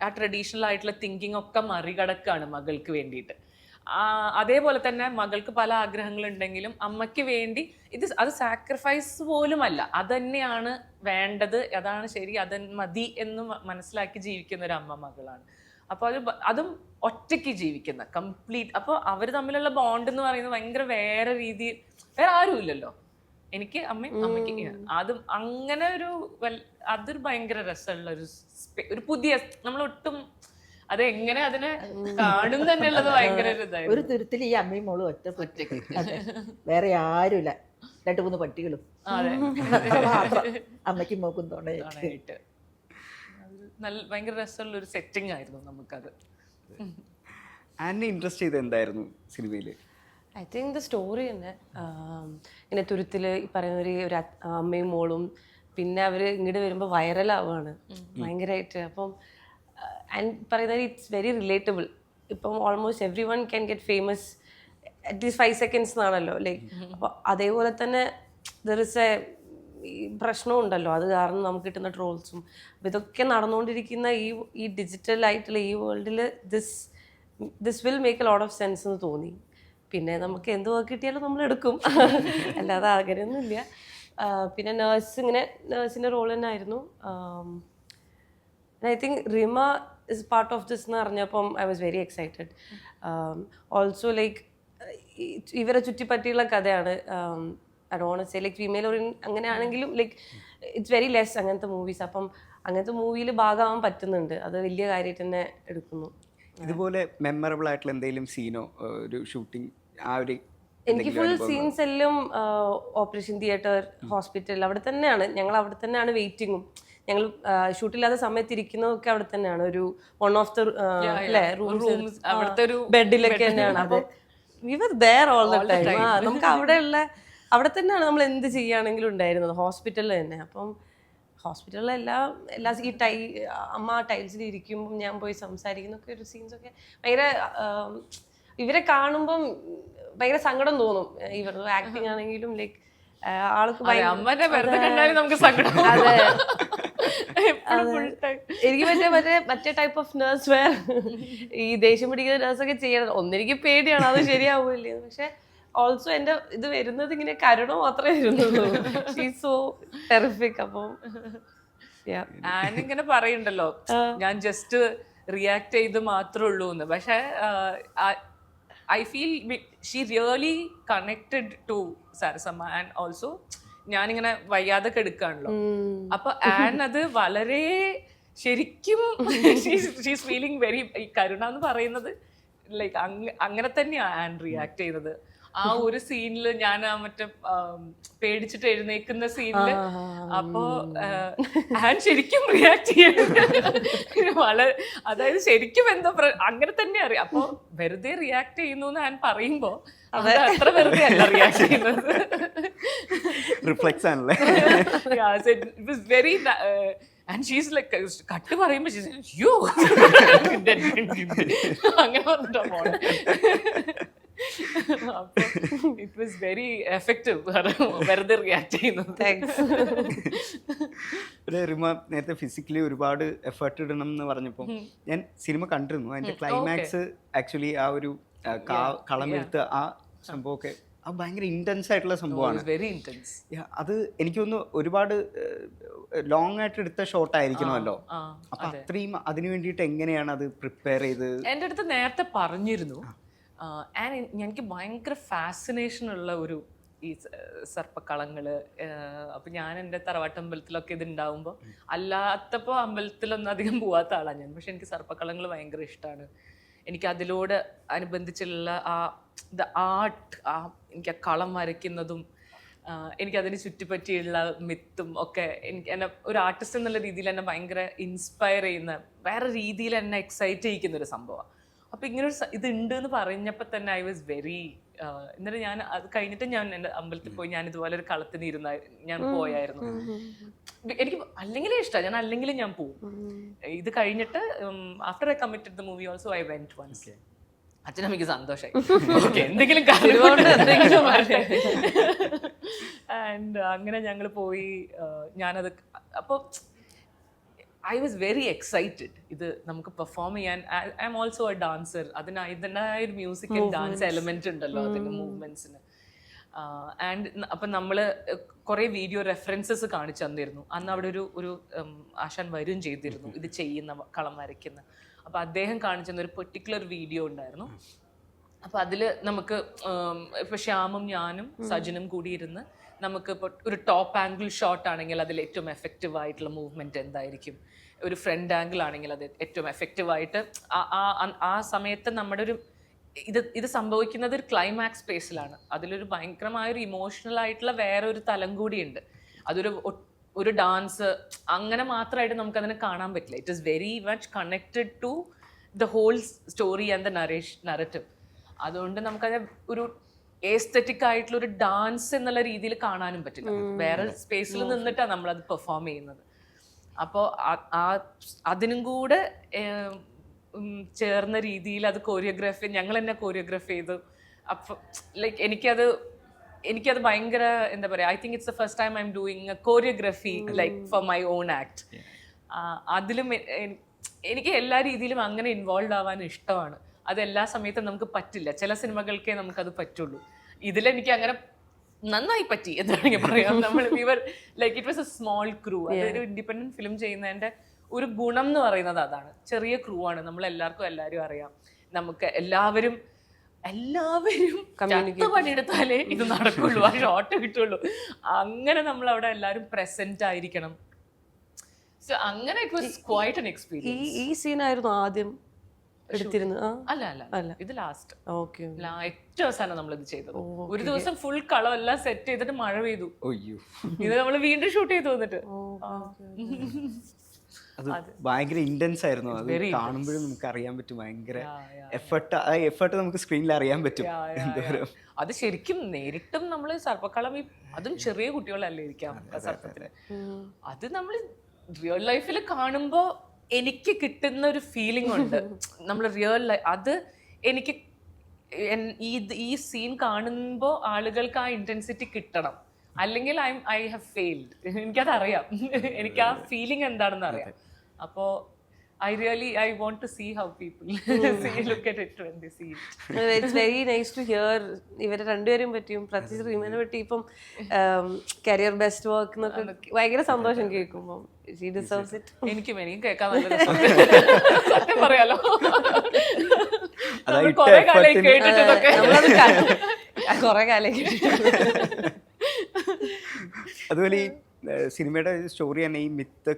ആ ട്രഡീഷണൽ ആയിട്ടുള്ള തിങ്കിങ് ഒക്കെ മറികടക്കാണ് മകൾക്ക് വേണ്ടിയിട്ട്. അതേപോലെ തന്നെ മകൾക്ക് പല ആഗ്രഹങ്ങളുണ്ടെങ്കിലും അമ്മയ്ക്ക് വേണ്ടി ഇത് അത് സാക്രിഫൈസ് പോലുമല്ല. അതന്നെയാണ് തന്നെയാണ് വേണ്ടത് അതാണ് ശരി അത് മതി എന്ന് മനസ്സിലാക്കി ജീവിക്കുന്ന ഒരു അമ്മ മകളാണ്. അപ്പോൾ അത് അതും ഒറ്റയ്ക്ക് ജീവിക്കുന്ന കംപ്ലീറ്റ് അപ്പോൾ അവർ തമ്മിലുള്ള ബോണ്ട് എന്ന് പറയുന്നത് ഭയങ്കര വേറെ രീതിയിൽ വേറെ ആരും ഇല്ലല്ലോ. എനിക്ക് അമ്മയും അമ്മയ്ക്ക് അത് അങ്ങനെ ഒരു അതൊരു ഭയങ്കര രസമുള്ള ഒരു ഒരു പുതിയ നമ്മൾ ഒട്ടും അത് എങ്ങനെ അതിനെ കാണും തന്നെയുള്ളത് ഭയങ്കര ഒരു ഒരു തുരുത്തിൽ ഈ അമ്മയും മോളും ഒറ്റ ഒറ്റയ്ക്ക്. വേറെ ആരുമില്ല. രണ്ട് മൂന്ന് പട്ടികളും. അമ്മയ്ക്കും മോക്കും തുണയായിട്ട്. നല്ല ഭയങ്കര രസമുള്ള ഒരു സെറ്റിംഗ് ആയിരുന്നു നമുക്കത്. ഇൻട്രസ്റ്റ് ചെയ്ത് എന്തായിരുന്നു സിനിമയിൽ ഐ തിങ്ക് ദ സ്റ്റോറി തന്നെ. ഇങ്ങനെ തുരുത്തിൽ ഈ പറയുന്ന ഒരു അമ്മയും മോളും പിന്നെ അവർ ഇങ്ങോട്ട് വരുമ്പോൾ വൈറലാവുകയാണ് ഭയങ്കരമായിട്ട് അപ്പം ആൻഡ് പറയുന്നത് ഇറ്റ്സ് വെരി റിലേറ്റബിൾ ഇപ്പം almost every one can get famous at least five seconds എന്നാണല്ലോ ലൈക്ക് അപ്പോൾ അതേപോലെ തന്നെ ദർ ഇസ് എ ഈ പ്രശ്നമുണ്ടല്ലോ. അത് കാരണം നമുക്ക് കിട്ടുന്ന ട്രോൾസും. അപ്പോൾ ഇതൊക്കെ നടന്നുകൊണ്ടിരിക്കുന്ന ഈ ഈ ഡിജിറ്റൽ ആയിട്ടുള്ള ഈ വേൾഡിൽ this this will make a lot of sense എന്ന് തോന്നി. പിന്നെ നമുക്ക് എന്ത് വർക്ക് കിട്ടിയാലും നമ്മൾ എടുക്കും. അല്ലാതെ അങ്ങനെയൊന്നുമില്ല പിന്നെ നേഴ്സ് ഇങ്ങനെ നേഴ്സിന്റെ റോൾ തന്നെ ആയിരുന്നു I think Rima is part of this എന്ന് അറിഞ്ഞപ്പം I was very excited also like ഇവരെ ചുറ്റിപ്പറ്റിയുള്ള കഥയാണ്. I don't say like female oriented അങ്ങനെയാണെങ്കിലും ലൈക്ക് ഇറ്റ്സ് വെരി ലെസ് അങ്ങനത്തെ മൂവീസ് അപ്പം അങ്ങനത്തെ മൂവിയിൽ ഭാഗമാവാൻ പറ്റുന്നുണ്ട്. അത് വലിയ കാര്യമായിട്ട് തന്നെ എടുക്കുന്നു. ഇതുപോലെ മെമ്മറബിൾ ആയിട്ടുള്ള എന്തെങ്കിലും സീനോ ഒരു ഷൂട്ടിംഗ് ആ ഒരു എനിക്ക് ഫുൾ സീൻസ് എല്ലാം ഓപ്പറേഷൻ തിയേറ്റർ ഹോസ്പിറ്റൽ അവിടെ തന്നെയാണ്. ഞങ്ങൾ അവിടെ തന്നെയാണ് വെയിറ്റിങ്ങും ഞങ്ങൾ ഷൂട്ടില്ലാത്ത സമയത്ത് ഇരിക്കുന്നതൊക്കെ അവിടെ തന്നെയാണ്. ഒരു വൺ ഓഫ് ദ അല്ലേ? Rooms, റൂംസ് അവിടുത്തെ ഒരു ബെഡിലൊക്കെ തന്നെയാണ്. അപ്പോൾ we were there all the time നമുക്ക് അവിടെയുള്ള അവിടെ തന്നെയാണ് നമ്മൾ എന്ത് ചെയ്യുകയാണെങ്കിലും ഉണ്ടായിരുന്നത്. ഹോസ്പിറ്റലിൽ തന്നെ. അപ്പം ഹോസ്പിറ്റലിൽ എല്ലാ എല്ലാ ഈ ടൈ അമ്മ ടൈൽസിൽ ഇരിക്കുമ്പോൾ ഞാൻ പോയി സംസാരിക്കുന്നൊക്കെ ഒരു സീൻസൊക്കെ ഭയങ്കര ഇവരെ കാണുമ്പം ഭയങ്കര സങ്കടം തോന്നും. ഇവരുടെ ആക്ടിങ് ആണെങ്കിലും ലൈക്ക് ആൾക്ക് അതെ, ഭയങ്കര- അമ്മനെ വെറുതെ കണ്ടാലും നമുക്ക് സങ്കടം. എനിക്ക് മറ്റേ മറ്റേ മറ്റേ ടൈപ്പ് ഓഫ് നേഴ്സ് വേർ ഈ ദേഷ്യം പിടിക്കുന്ന നേഴ്സൊക്കെ ചെയ്യണം ഒന്നെനിക്ക് പേടിയാണ് അത് ശരിയാവില്ലേ പക്ഷെ ഓൾസോ എന്റെ ഇത് വരുന്നത് ഇങ്ങനെ കരുണ മാത്രമേ വരുന്നുള്ളൂ. ഷീസ് സോ ടെറിഫിക് അപ്പം ഇങ്ങനെ പറയുണ്ടല്ലോ. ഞാൻ ജസ്റ്റ് റിയാക്ട് ചെയ്ത് മാത്രമേ ഉള്ളൂ എന്ന്. പക്ഷെ I feel she really connected to Sarasamma. And also ഞാനിങ്ങനെ വയ്യാതെ കെടുക്കാണല്ലോ. അപ്പൊ ആൻ അത് വളരെ ശരിക്കും ഷീസ് ഫീലിംഗ് വെരി ഈ കരുണ എന്ന് പറയുന്നത് ലൈക്ക് അങ്ങനെ തന്നെയാണ് ആൻ റിയാക്ട് ചെയ്യുന്നത് ആ ഒരു സീനിൽ ഞാൻ ആ മറ്റേ പേടിച്ചിട്ട് എഴുന്നേക്കുന്ന സീനിൽ അപ്പോ ആൻ ശരിക്കും റിയാക്ട് ചെയ്യുന്നത് വളരെ അതായത് ശരിക്കും എന്തോ അങ്ങനെ തന്നെ അറിയാം. അപ്പൊ വെറുതെ റിയാക്ട് ചെയ്യുന്നു എന്ന് ഞാൻ പറയുമ്പോ അത്. അത്ര വെറുതെ അല്ല റിയാക്ട് ചെയ്യുന്നത്. റിഫ്ലക്സ് ആണല്ലേ? It was very uh, and she's cut പറയുമ്പോ ഷീസ് യോ അങ്ങനെ പറഞ്ഞിട്ടോ ഇറ്റ് വാസ് വെരി എഫക്റ്റീവ് വെറുതെ റിയാക്ട് ചെയ്യുന്നത്. താങ്ക്സ് ഒരു റിമ നേരത്തെ ഫിസിക്കലി ഒരുപാട് എഫേർട്ട് ഇടണം എന്ന് പറഞ്ഞപ്പോൾ ഞാൻ സിനിമ കണ്ടിരുന്നു. അതിന്റെ ക്ലൈമാക്സ് ആക്ച്വലി ആ ഒരു കളമെടുത്ത് ആ സംഭവമൊക്കെ അത് ഭയങ്കര ഇന്റൻസ് ആയിട്ടുള്ള സംഭവമാണ്. വെരി ഇന്റൻസ് അത് എനിക്ക് തോന്നുന്നു ഒരുപാട് ലോങ് ആയിട്ട് എടുത്ത ഷോട്ട് ആയിരിക്കണമല്ലോ. അപ്പൊ അത്രയും അതിനു വേണ്ടിയിട്ട് എങ്ങനെയാണ് അത് പ്രിപ്പയർ ചെയ്ത്? എന്റെ അടുത്ത് നേരത്തെ പറഞ്ഞിരുന്നു. ആൻഡ് എനിക്ക് ഭയങ്കര ഫാസിനേഷൻ ഉള്ള ഒരു ഈ സർപ്പക്കളങ്ങൾ അപ്പം ഞാൻ എന്റെ തറവാട്ട് അമ്പലത്തിലൊക്കെ ഇത് ഉണ്ടാവുമ്പോൾ അല്ലാത്തപ്പോൾ അമ്പലത്തിലൊന്നും അധികം പോവാത്ത ആളാണ് ഞാൻ. പക്ഷെ എനിക്ക് സർപ്പക്കളങ്ങൾ ഭയങ്കര ഇഷ്ടമാണ് എനിക്ക് അതിലൂടെ അനുബന്ധിച്ചുള്ള ആ ദ ആർട്ട് ആ എനിക്ക് ആ കളം വരയ്ക്കുന്നതും എനിക്കതിന് ചുറ്റിപ്പറ്റിയുള്ള മിത്തും ഒക്കെ എനിക്ക് എന്നെ ഒരു ആർട്ടിസ്റ്റ് എന്നുള്ള രീതിയിൽ എന്നെ ഭയങ്കര ഇൻസ്പയർ ചെയ്യുന്ന വേറെ രീതിയിൽ എന്നെ എക്സൈറ്റ് ചെയ്യിക്കുന്ന ഒരു സംഭവമാണ് അപ്പോൾ ഇങ്ങനെ ഒരു ഇത് ഉണ്ട് എന്ന് പറഞ്ഞപ്പോൾ തന്നെ ഐ വാസ് വെരി എന്നിട്ട് ഞാൻ അത് കഴിഞ്ഞിട്ട് ഞാൻ എന്റെ അമ്പലത്തിൽ പോയി ഞാൻ ഇതുപോലെ ഒരു കളത്തിന് ഇരുന്ന ഞാൻ പോയായിരുന്നു. എനിക്ക് അല്ലെങ്കിലേ ഇഷ്ടമാണ് ഞാൻ അല്ലെങ്കിലും ഞാൻ പോകും ഇത് കഴിഞ്ഞിട്ട് after I committed the movie also I went once എനിക്ക് സന്തോഷമായി എന്തെങ്കിലും എന്തെങ്കിലും ആൻഡ് അങ്ങനെ ഞങ്ങൾ പോയി ഞാനത് അപ്പോൾ ഐ വാസ് വെരി എക്സൈറ്റഡ് ഇത് നമുക്ക് പെർഫോം ചെയ്യാൻ. I am also a dancer അതിന് അതിന്റെതായ ഒരു മ്യൂസിക്കൽ ഡാൻസ് എലമെന്റ് ഉണ്ടല്ലോ അതിന്റെ മൂവ്മെന്റ്സിന് ആൻഡ് അപ്പം നമ്മൾ കുറേ വീഡിയോ റെഫറൻസസ് കാണിച്ചു തന്നിരുന്നു. അന്ന് അവിടെ ഒരു ഒരു ആശാൻ വരും ചെയ്തിരുന്നു. ഇത് ചെയ്യുന്ന കളം വരയ്ക്കുന്ന. അപ്പോൾ അദ്ദേഹം കാണിച്ചു തന്ന ഒരു പെർട്ടിക്കുലർ വീഡിയോ ഉണ്ടായിരുന്നു. അപ്പോൾ അതിൽ നമുക്ക് ഇപ്പം ഇപ്പൊ ശ്യാമും ഞാനും സജനും കൂടി ഇരുന്ന് നമുക്ക് ഇപ്പോൾ ഒരു ടോപ്പ് ആംഗിൾ ഷോട്ട് ആണെങ്കിൽ അതിൽ ഏറ്റവും എഫക്റ്റീവ് ആയിട്ടുള്ള മൂവ്മെന്റ് എന്തായിരിക്കും? ഒരു ഫ്രണ്ട് ആംഗിൾ ആണെങ്കിൽ അത് ഏറ്റവും എഫക്റ്റീവ് ആയിട്ട് ആ- ആ സമയത്ത് നമ്മുടെ ഒരു ഇത് ഇത് സംഭവിക്കുന്നത് ഒരു ക്ലൈമാക്സ് സ്പേസിലാണ് അതിലൊരു ഭയങ്കരമായ ഒരു ഇമോഷണൽ ആയിട്ടുള്ള വേറെ ഒരു തലം കൂടിയുണ്ട്. അതൊരു ഒരു ഡാൻസ് അങ്ങനെ മാത്രമായിട്ട് നമുക്കതിനെ കാണാൻ പറ്റില്ല. It is very much connected to the whole story and the narration narrative അതുകൊണ്ട് നമുക്കത് ഒരു ഏസ്തറ്റിക് ആയിട്ടുള്ള ഒരു ഡാൻസ് എന്നുള്ള രീതിയിൽ കാണാനും പറ്റില്ല. വേറെ സ്പേസിൽ നിന്നിട്ടാണ് നമ്മൾ അത് പെർഫോം ചെയ്യുന്നത്. അപ്പോൾ ആ അതിനും കൂടെ ചേർന്ന രീതിയിൽ അത് കോറിയോഗ്രാഫി ഞങ്ങൾ തന്നെ കോറിയോഗ്രാഫ് ചെയ്തു. അപ്പം ലൈക്ക് എനിക്കത് എനിക്കത് ഭയങ്കര എന്താ പറയുക I think it's the first time I am doing a choreography like for my own act അതിലും എനിക്ക് എല്ലാ രീതിയിലും അങ്ങനെ ഇൻവോൾവ് ആവാൻ ഇഷ്ടമാണ്. അത് എല്ലാ സമയത്തും നമുക്ക് പറ്റില്ല. ചില സിനിമകൾക്കേ നമുക്കത് പറ്റുള്ളൂ. ഇതിലെനിക്ക് അങ്ങനെ നന്നായി പറ്റി എന്ന് വേണമെങ്കിൽ പറയാം. നമ്മൾ we were like it was a small crew അതൊരു ഇൻഡിപെൻഡന്റ് ഫിലിം ചെയ്യുന്നതിന്റെ ഒരു ഗുണം എന്ന് പറയുന്നത് അതാണ്. ചെറിയ ക്രൂ ആണ്. നമ്മൾ എല്ലാവർക്കും എല്ലാവരും അറിയാം. നമുക്ക് എല്ലാവരും എല്ലാവരും പണിയെടുത്താലേ ഇത് നടക്കുള്ളൂ. ആ ഷോട്ട് കിട്ടുള്ളൂ. അങ്ങനെ നമ്മൾ അവിടെ എല്ലാവരും പ്രസന്റ് ആയിരിക്കണം. സോ അങ്ങനെ ഇറ്റ് വാസ് ക്വൈറ്റ് എക്സ്പീരിയൻസ് ഈ സീനായിരുന്നു ആദ്യം. എടുത്തിരുന്നത് അല്ല അല്ല അല്ല. ഇത് ലാസ്റ്റ് ഓക്കെ ഏറ്റവും അവസാനം നമ്മൾ ഇത് ചെയ്തത് ഒരു ദിവസം ഫുൾ കളം എല്ലാം സെറ്റ് ചെയ്തിട്ട് മഴ പെയ്തു. ഇത് നമ്മൾ വീണ്ടും ഷൂട്ട് ചെയ്തു വന്നിട്ട്. അത് ഭയങ്കര ഇന്റൻസ് ആയിരുന്നു. അത് കാണുമ്പോഴും നമുക്ക് അറിയാൻ പറ്റും. ഭയങ്കര എഫർട്ട് ആ എഫർട്ട് നമുക്ക് സ്ക്രീനിൽ അറിയാൻ പറ്റും. എന്തോരം. അത് ശരിക്കും നേരിട്ടും നമ്മൾ സർപ്പക്കളം ഈ അതും ചെറിയ കുട്ടികളല്ലേ ഇരിക്കാം സർപ്പത്തിന് അത് നമ്മൾ റിയൽ ലൈഫിൽ കാണുമ്പോൾ എനിക്ക് കിട്ടുന്ന ഒരു ഫീലിംഗ് ഉണ്ട്. നമ്മൾ റിയൽ ലൈഫ് അത് എനിക്ക് ഈ ഈ സീൻ കാണുമ്പോൾ ആളുകൾക്ക് ആ ഇന്റൻസിറ്റി കിട്ടണം. അല്ലെങ്കിൽ ഐ ഐ ഹാവ് ഫെയിൽഡ് എനിക്കതറിയാം. എനിക്ക് ആ ഫീലിംഗ് എന്താണെന്ന് അറിയാം അപ്പോ I really I want to see how people see look at it when the see it's very nice to hear ഇവരെ രണ്ടുപേരും പറ്റിയും പ്രത്യേകിച്ച് റീമനെ പറ്റി ഇപ്പം കരിയർ ബെസ്റ്റ് വർക്ക് എന്നൊക്കെ ഭയങ്കര സന്തോഷം കേൾക്കുമ്പോൾ ഷീ ഡിസേർവ്സ് ഇറ്റ് എനിക്കും എനിക്കും കേൾക്കാൻ സത്യം പറയാലോ. അതാ കാലം കേട്ടിട്ടൊക്കെ കുറേ കുറെ കാലം കേട്ടിട്ടുണ്ട് അതുപോലെ ഈ സിനിമയുടെ സ്റ്റോറി തന്നെ ഈ മിത്ത്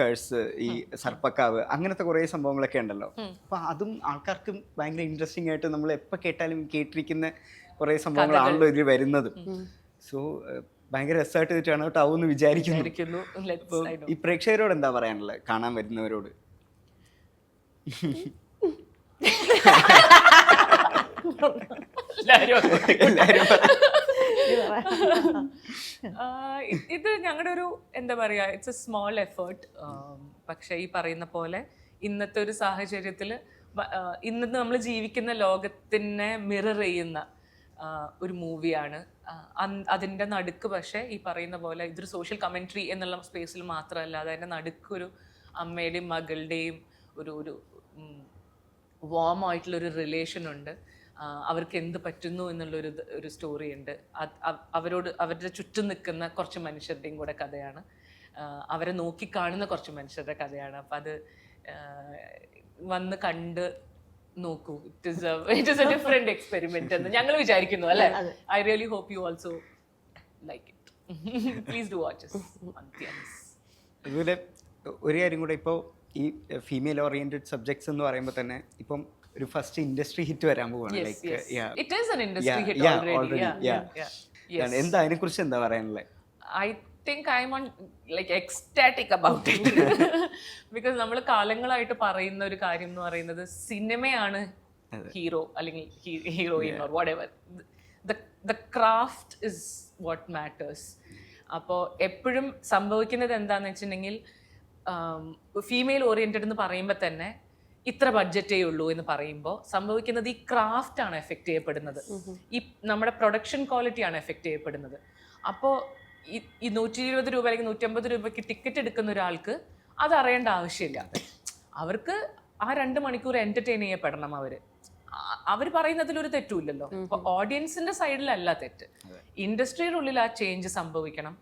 കേഴ്സ് ഈ സർപ്പക്കാവ് അങ്ങനത്തെ കുറേ സംഭവങ്ങളൊക്കെ ഉണ്ടല്ലോ. അപ്പൊ അതും ആൾക്കാർക്കും ഭയങ്കര ഇൻട്രസ്റ്റിംഗ് ആയിട്ട് നമ്മൾ എപ്പോൾ കേട്ടാലും കേട്ടിരിക്കുന്ന കുറേ സംഭവങ്ങളാണല്ലോ ഇതിൽ വരുന്നത്. സോ ഭയങ്കര രസമായിട്ട് ഇത് ടേൺ എന്ന് വിചാരിക്കുന്നു. ഈ പ്രേക്ഷകരോട് എന്താ പറയാനുള്ളത്? കാണാൻ വരുന്നവരോട്. എല്ലാവരും എല്ലാവരും ആ, ഇ- ഇത് ഞങ്ങളുടെ ഒരു എന്താ പറയാ ഇറ്റ്സ് എ സ്മോൾ എഫേർട്ട് പക്ഷെ ഈ പറയുന്ന പോലെ ഇന്നത്തെ ഒരു സാഹചര്യത്തിൽ ഇന്ന് നമ്മൾ ജീവിക്കുന്ന ലോകത്തിനെ മിറർ ചെയ്യുന്ന ഒരു മൂവിയാണ് അതിന്റെ നടുക്ക് പക്ഷേ ഈ പറയുന്ന പോലെ ഇതൊരു സോഷ്യൽ കമൻട്രി എന്നുള്ള സ്പേസിൽ മാത്രമല്ല അതിന്റെ നടുക്ക് ഒരു അമ്മയുടെയും മകളുടെയും ഒരു ഒരു വാം ആയിട്ടുള്ള ഒരു റിലേഷൻ ഉണ്ട്. അവർക്ക് എന്ത് പറ്റുന്നു എന്നുള്ളൊരു ഒരു സ്റ്റോറി ഉണ്ട്. അവരോട് അവരുടെ ചുറ്റും നിൽക്കുന്ന കുറച്ച് മനുഷ്യരുടെയും കൂടെ കഥയാണ്. അവരെ നോക്കി കാണുന്ന കുറച്ച് മനുഷ്യരുടെ കഥയാണ്. അപ്പം അത് വന്ന് കണ്ട് നോക്കൂ. It is it is a different experiment എന്ന് ഞങ്ങൾ വിചാരിക്കുന്നു അല്ലേ? I really hope you also like it please do watch അതുപോലെ ഒരു കാര്യം കൂടെ ഇപ്പോൾ ഈ ഫീമെയിൽ ഓറിയന്റഡ് സബ്ജക്ട്സ് എന്ന് പറയുമ്പോൾ തന്നെ ഇപ്പം ഒരു ഫസ്റ്റ് ഇൻഡസ്ട്രി ഹിറ്റ് വരാൻ പോവാണ്. ലൈക്ക് എന്താ അതിനെ കുറിച്ച് എന്താ പറയാനുള്ളത് I think I am on like ecstatic about it because നമ്മൾ കാലങ്ങളായിട്ട് പറയുന്ന ഒരു കാര്യം എന്ന് പറയുന്നത് സിനിമയാണ് ഹീറോ അല്ലെങ്കിൽ heroine or whatever the craft is what matters അപ്പോൾ എപ്പോഴും സംഭവിക്കുന്നത് എന്താണെന്ന് വെച്ചിട്ടുണ്ടെങ്കിൽ ഫീമെയിൽ ഓറിയന്റഡ് എന്ന് പറയുമ്പോൾ തന്നെ ഇത്ര ബഡ്ജറ്റേ ഉള്ളൂ എന്ന് പറയുമ്പോൾ സംഭവിക്കുന്നത് ഈ ക്രാഫ്റ്റ് ആണ് എഫക്റ്റ് ചെയ്യപ്പെടുന്നത്. ഈ നമ്മുടെ പ്രൊഡക്ഷൻ ക്വാളിറ്റി ആണ് എഫക്റ്റ് ചെയ്യപ്പെടുന്നത്. അപ്പോൾ ഈ നൂറ്റി ഇരുപത് രൂപ അല്ലെങ്കിൽ നൂറ്റമ്പത് രൂപയ്ക്ക് ടിക്കറ്റ് എടുക്കുന്ന ഒരാൾക്ക് അത് അറിയേണ്ട ആവശ്യമില്ല. അവർക്ക് ആ രണ്ട് മണിക്കൂർ എന്റർടൈൻ ചെയ്യപ്പെടണം അവർ അവർ പറയുന്നതിൽ ഒരു തെറ്റുമില്ലല്ലോ. അപ്പോൾ ഓഡിയൻസിന്റെ സൈഡിലല്ല തെറ്റ്. ഇൻഡസ്ട്രിയുടെ ഉള്ളിൽ ആ ചേഞ്ച് സംഭവിക്കണം.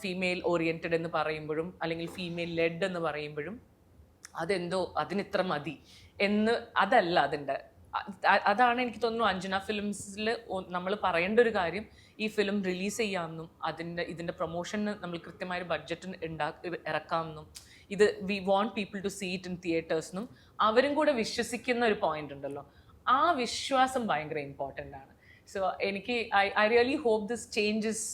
ഫീമെയിൽ ഓറിയന്റഡ് എന്ന് പറയുമ്പോഴും അല്ലെങ്കിൽ ഫീമെയിൽ ലെഡ് എന്ന് പറയുമ്പോഴും അതെന്തോ അതിനിത്ര മതി എന്ന് അതല്ല അതിന്റെ. അതാണ് എനിക്ക് തോന്നുന്നു അഞ്ജന ഫിലിംസിൽ നമ്മൾ പറയേണ്ട ഒരു കാര്യം. ഈ ഫിലിം റിലീസ് ചെയ്യാമെന്നും അതിന്റെ ഇതിന്റെ പ്രൊമോഷന് നമ്മൾ കൃത്യമായൊരു ബഡ്ജറ്റ് ഉണ്ടാ ഇറക്കാമെന്നും ഇത് we want people to see it in തിയേറ്റേഴ്സിനും അവരും കൂടെ വിശ്വസിക്കുന്ന ഒരു പോയിന്റ് ഉണ്ടല്ലോ. ആ വിശ്വാസം ഭയങ്കര ഇമ്പോർട്ടന്റ് ആണ്. സോ എനിക്ക് I I really hope this changes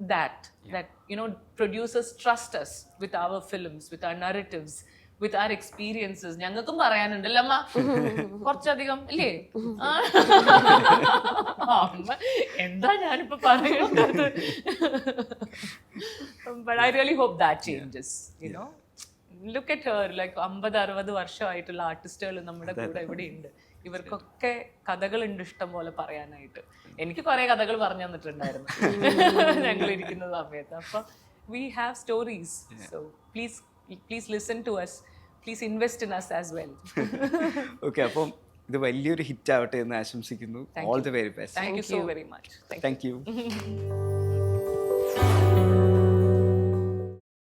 that that you know producers trust us with our films with our narratives with our experiences ഞങ്ങൾക്കും പറയാനുണ്ടല്ലമ്മ. കുറച്ചധികം ഇല്ലേ. അമ്മ എന്താ ഞാനിപ്പോ പറയുന്നത്? But i really hope that changes you know? Look at her like അമ്പത് അറുപത് വർഷമായിട്ടുള്ള ആർട്ടിസ്റ്റുകൾ നമ്മുടെ കൂടെ ഇവിടെ ഉണ്ട് ഇവർക്കൊക്കെ കഥകളുണ്ട് ഇഷ്ടം പോലെ പറയാനായിട്ട്. എനിക്ക് കുറെ കഥകൾ പറഞ്ഞു തന്നിട്ടുണ്ടായിരുന്നു. ഞങ്ങൾ ഇരിക്കുന്ന സമയത്ത്. അപ്പൊ we have stories so please please listen to us please invest in us as well okay അപ്പം ഇത് വലിയൊരു ഹിറ്റ് ആവട്ടെ എന്ന് ആശംസിക്കുന്നു. All the very best thank you so very much thank you